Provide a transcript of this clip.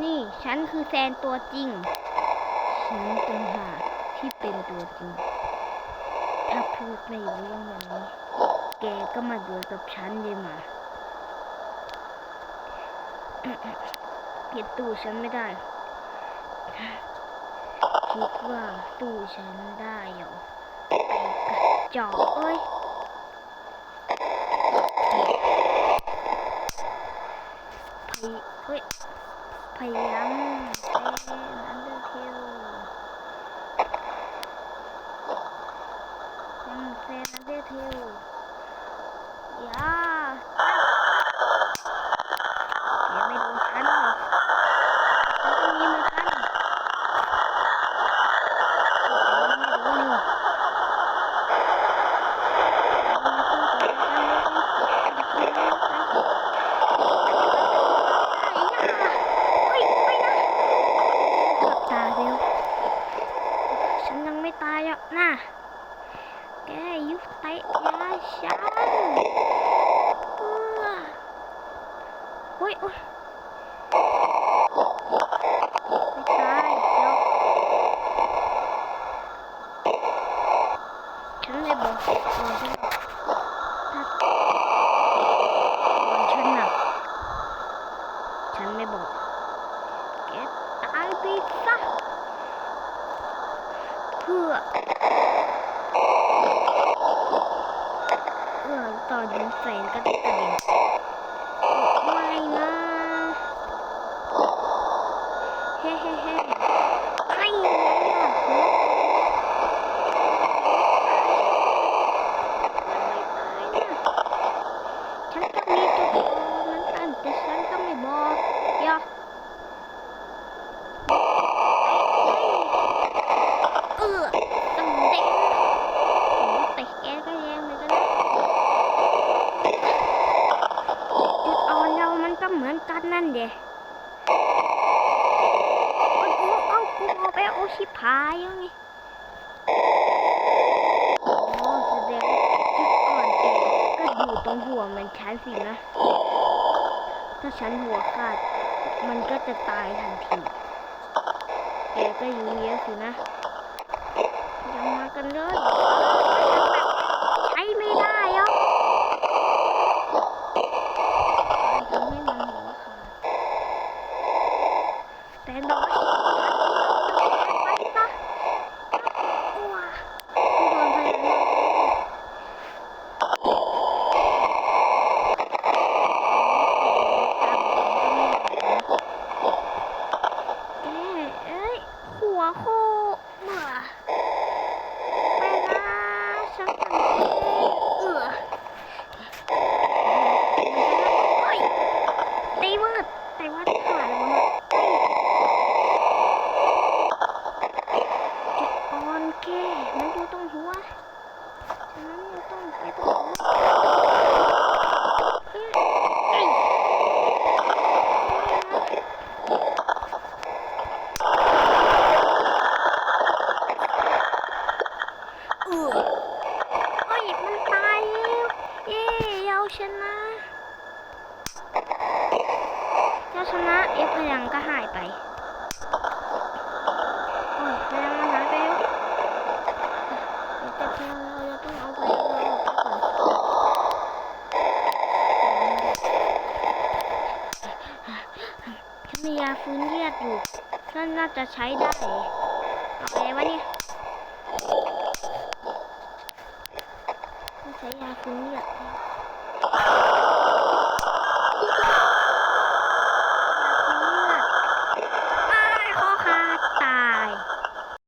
นี่ฉันคือแซนตัวจริง ฉันต่างหากที่เป็นตัวจริง ถ้าพูดไม่รู้เรื่องแบบนี้ แกก็มาดูกับฉันดีมาปิดตู้ฉันไม่ได้ คิดว่าตู้ฉันได้เหรอไอ้กระจอกเอ้ย พยเฮ้ย พยายามเป็นอันเดอร์ทิวยังเซน อันเดอย่าไม่โดนฉันหรอกฉันก็มีเหมือนกันแต่มันไม่รู้นี่มาสู้กับกันเลยกันตายเร็วฉันยังไม่ตายอะน่ะ แกยุบเตะยาฉันเออโอ้ยโอ้ยไม่ตายเดี๋ยวฉันเลยบอกก่อนฉันถ้าก่อนฉันน่ะฉันไม่บอกแกตายไปซะเพื่อเพื่อ ตอนนี้แฟนก็ได้กระเด็นไม่นะเฮ้เฮ้เฮ้ไอ้ยังล่ะหัวมันไม่ตายนะฉันก็มีจุดอ่อนเหมือนกันแต่ฉันก็ไม่บอกยอ เออต้องเตะโอ้เตะแกก็แรงเหมือนกันนะจุดอ่อนเรามัน กันนั่นเดียโอ้โหเอากูเอาไปโอาชิพายยังไงโอ้แสดงว่าจุดอ่อนแกก็อยู่ตรงหัวเหมือนฉันสินะ ถ้าฉันหัวขาด มันก็จะตายทันทีแกก็อยู่เยอะสินะ อย่ามากันเลยใช้ไม่ได้หรอกทำให้มันหัวขาดแต่น้อยไปซะว้าโดนพลังเอ้ยเอ้ยหัวโคเบื่อ ไปนะฉันทำเองเออเฮ้ยตีมืดแต่ว่าขาดแล้วนะจุดอ่อนแกมันอยู่ตรงหัวฉะ นั้นเราต้องไปตรงหัวเอ้ยเอ้ยเออเฮ้ยมันตายแล้วเย้าชนะเราชนะเอฟพลังก็หายไปโอ้ยพลังมันหายไปแล้วแต่พลังเราเราต้องเอาพลังเราออกไปก่อนฉัน มียาฟื้นเลือดอยู่ฉันน่าจะใช้ได้อะไรวะเนี่ยใช้ยาฟื้นเลือด